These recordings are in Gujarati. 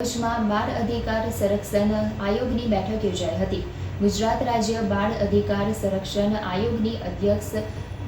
ભરૂચમાં બાળ અધિકાર સંરક્ષણ આયોગની બેઠક યોજાઈ હતી. ગુજરાત રાજ્ય બાળ અધિકાર સંરક્ષણ આયોગની અધ્યક્ષ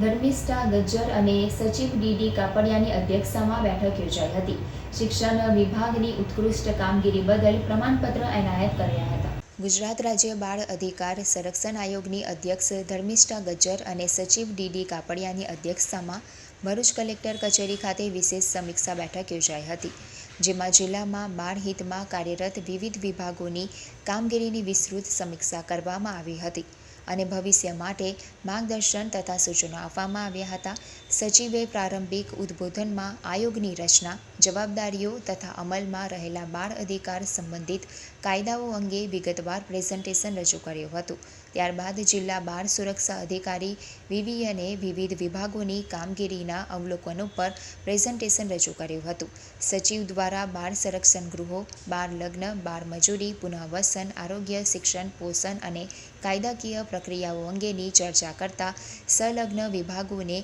ધર્મિષ્ઠા ગજ્જર અને સચિવ ડીડી કાપડિયાની અધ્યક્ષતામાં બેઠક યોજાઈ હતી. શિક્ષણ વિભાગની ઉત્કૃષ્ટ કામગીરી બદલ પ્રમાણપત્ર એનાયત કર્યા હતા. ગુજરાત રાજ્ય બાળ અધિકાર સંરક્ષણ આયોગની અધ્યક્ષ ધર્મિષ્ઠા ગજ્જર અને સચિવ ડીડી કાપડિયાની અધ્યક્ષતામાં ભરૂચ કલેક્ટર કચેરી ખાતે વિશેષ સમીક્ષા બેઠક યોજાઈ હતી. જેમાં જિલ્લામાં માણહિતમાં કાર્યરત વિવિધ વિભાગોની કામગીરીની વિસ્તૃત સમીક્ષા કરવામાં આવી હતી અને ભવિષ્ય માટે માર્ગદર્શન તથા સૂચનો આપવામાં આવ્યા હતા. સચિવે પ્રારંભિક ઉદ્બોધનમાં આયોગની રચના જવાબદારીઓ તથા અમલમાં રહેલા બાળ અધિકાર સંબંધિત કાયદાઓ અંગે વિગતવાર પ્રેઝન્ટેશન રજૂ કર્યું હતું. ત્યારબાદ જિલ્લા બાળ સુરક્ષા અધિકારી વિવિયને વિવિધ વિભાગોની કામગીરીના અવલોકનો પર પ્રેઝન્ટેશન રજૂ કર્યું હતું. સચિવ દ્વારા બાળ સંરક્ષણ ગૃહો, બાળ લગ્ન, બાળ મજૂરી, પુનઃવસન, આરોગ્ય, શિક્ષણ, પોષણ અને કાયદાકીય પ્રક્રિયાઓ અંગેની ચર્ચા કરતા સંલગ્ન વિભાગોને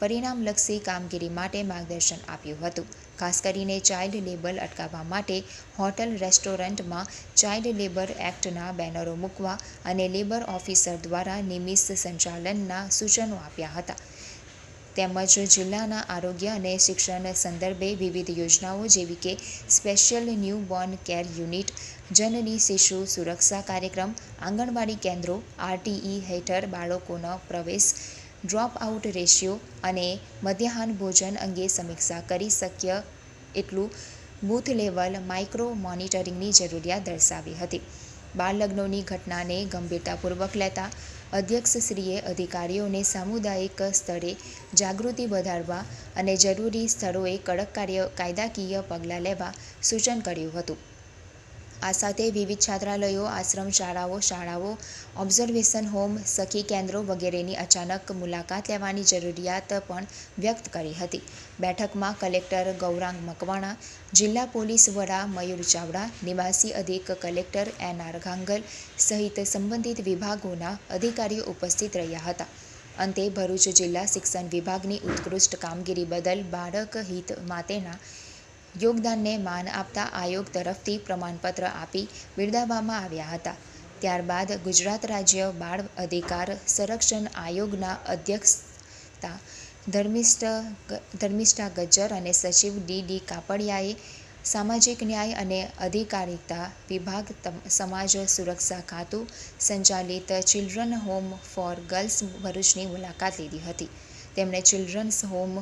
પરિણામલક્ષી કામગીરી માટે માર્ગદર્શન આપ્યું હતું. ખાસ કરીને ચાઇલ્ડ લેબર અટકાવવા માટે હોટલ રેસ્ટોરન્ટમાં ચાઇલ્ડ લેબર એક્ટના બેનરો મૂકવા અને લેબર ઓફિસર દ્વારા નિયમિત સંચાલનના સૂચનો આપ્યા હતા. તેમજ જિલ્લાના આરોગ્ય અને શિક્ષણ સંદર્ભે વિવિધ યોજનાઓ જેવી કે special newborn care unit, Janani Shishu Suraksha કાર્યક્રમ, આંગણવાડી કેન્દ્રો, આરટીઈ હેઠળ બાળકોનો પ્રવેશ ડ્રોપ આઉટ રેશિયો અને મધ્યાહન ભોજન અંગે સમીક્ષા કરી શક્ય એટલું બૂથ લેવલ માઇક્રો મોનિટરિંગની જરૂરિયાત દર્શાવી હતી. બાળ લગ્નોની ઘટનાને ગંભીરતાપૂર્વક લેતા અધ્યક્ષશ્રીએ અધિકારીઓને સામુદાયિક સ્તરે જાગૃતિ વધારવા અને જરૂરી સ્થળોએ કડક કાર્ય કાયદાકીય પગલાં લેવા સૂચન કર્યું હતું. આ સાથે વિવિધ છાત્રાલયો, આશ્રમ શાળાઓ શાળાઓ, ઓબ્ઝર્વેશન હોમ, સખી કેન્દ્રો વગેરેની અચાનક મુલાકાત લેવાની જરૂરિયાત પણ વ્યક્ત કરી હતી. બેઠકમાં કલેક્ટર ગૌરાંગ મકવાણા, જિલ્લા પોલીસ વડા મયુર ચાવડા, નિવાસી અધિક કલેક્ટર એન આર ઘાંગલ સહિત સંબંધિત વિભાગોના અધિકારીઓ ઉપસ્થિત રહ્યા હતા. અંતે ભરૂચ જિલ્લા શિક્ષણ વિભાગની ઉત્કૃષ્ટ કામગીરી બદલ બાળક હિત માટેના યોગદાનને માન આપતા આયોગ તરફથી પ્રમાણપત્ર આપી બિરદાવવામાં આવ્યા હતા. ત્યારબાદ ગુજરાત રાજ્ય બાળ અધિકાર સંરક્ષણ આયોગના અધ્યક્ષતા ધર્મિષ્ઠ ધર્મિષ્ઠા ગજ્જર અને સચિવ ડી ડી કાપડિયાએ સામાજિક ન્યાય અને અધિકારિતા વિભાગ સમાજ સુરક્ષા ખાતું સંચાલિત ચિલ્ડ્રન હોમ ફોર ગર્લ્સ ભરૂચની મુલાકાત લીધી હતી. તેમણે ચિલ્ડ્રન્સ હોમ